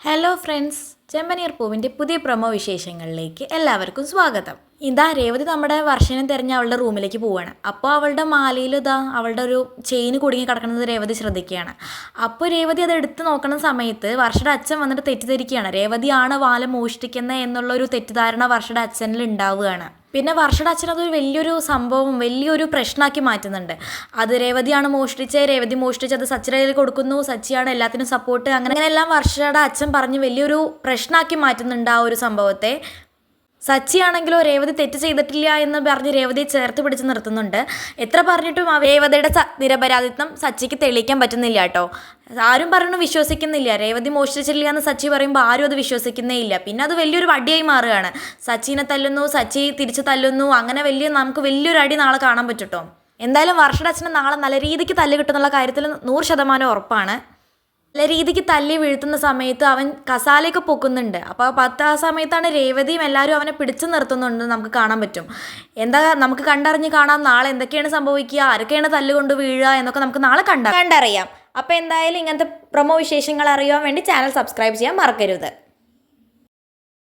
Hello friends ചെമ്പനീർ പൂവിന്റെ പുതിയ promo വിശേഷങ്ങളിലേക്ക് എല്ലാവർക്കും സ്വാഗതം. ഇതാ രേവതി നമ്മുടെ വർഷനെ തിരഞ്ഞ് അവളുടെ റൂമിലേക്ക് പോവാണ്. അപ്പോൾ അവളുടെ മാലയിൽ ഇതാ അവളുടെ ഒരു ചെയിൻ കുടുങ്ങി കിടക്കുന്നത് രേവതി ശ്രദ്ധിക്കുകയാണ്. അപ്പോൾ രേവതി അത് എടുത്തു നോക്കുന്ന സമയത്ത് വർഷയുടെ അച്ഛൻ വന്നിട്ട് തെറ്റിദ്ധരിക്കുകയാണ്. രേവതിയാണ് വാല മോഷ്ടിക്കുന്നത് എന്നുള്ളൊരു തെറ്റിദ്ധാരണ വർഷയുടെ അച്ഛനിൽ ഉണ്ടാവുകയാണ്. പിന്നെ വർഷയുടെ അച്ഛൻ അതൊരു വലിയൊരു സംഭവം വലിയൊരു പ്രശ്നമാക്കി മാറ്റുന്നുണ്ട്. അത് രേവതിയാണ് മോഷ്ടിച്ചത് രേവതി മോഷ്ടിച്ചത് സച്ചിയുടെ കയ്യിൽ കൊടുക്കുന്നു സച്ചിയാണ് എല്ലാത്തിനും സപ്പോർട്ട് അങ്ങനെ എല്ലാം വർഷയുടെ അച്ഛൻ പറഞ്ഞ് വലിയൊരു പ്രശ്നമാക്കി മാറ്റുന്നുണ്ട് ആ ഒരു സംഭവത്തെ. സച്ചിയാണെങ്കിലോ രേവതി തെറ്റ് ചെയ്തിട്ടില്ല എന്ന് പറഞ്ഞ് രേവതിയെ ചേർത്ത് പിടിച്ച് നിർത്തുന്നുണ്ട്. എത്ര പറഞ്ഞിട്ടും ആ രേവതിയുടെ നിരപരാധിത്വം സച്ചിക്ക് തെളിയിക്കാൻ പറ്റുന്നില്ല കേട്ടോ. ആരും പറഞ്ഞു വിശ്വസിക്കുന്നില്ല. രേവതി മോഷ്ടിച്ചില്ല എന്ന് സച്ചി പറയുമ്പോൾ ആരും അത് വിശ്വസിക്കുന്നേ ഇല്ല. പിന്നെ അത് വലിയൊരു വടിയായി മാറുകയാണ്. സച്ചിനെ തല്ലുന്നു സച്ചി തിരിച്ചു തല്ലുന്നു അങ്ങനെ വലിയ നമുക്ക് വലിയൊരു അടി നാളെ കാണാൻ പറ്റുട്ടോ എന്തായാലും വർഷയുടെ നാളെ നല്ല രീതിക്ക് തല്ല് കിട്ടുന്നുള്ള കാര്യത്തിൽ നൂറ് ശതമാനം ഉറപ്പാണ്. നല്ല രീതിക്ക് തല്ലി വീഴ്ത്തുന്ന സമയത്ത് അവൻ കസാലയൊക്കെ പൊക്കുന്നുണ്ട്. അപ്പോൾ പത്ത് ആ സമയത്താണ് രേവതിയും എല്ലാവരും അവനെ പിടിച്ചു നിർത്തുന്നുണ്ട് നമുക്ക് കാണാൻ പറ്റും. എന്താ നമുക്ക് കണ്ടറിഞ്ഞ് കാണാം നാളെ എന്തൊക്കെയാണ് സംഭവിക്കുക ആരൊക്കെയാണ് തല്ലുകൊണ്ട് വീഴുക എന്നൊക്കെ നമുക്ക് നാളെ കണ്ട കണ്ടറിയാം. അപ്പോൾ എന്തായാലും ഇങ്ങനത്തെ പ്രൊമോ വിശേഷങ്ങൾ അറിയാൻ വേണ്ടി ചാനൽ സബ്സ്ക്രൈബ് ചെയ്യാൻ മറക്കരുത്.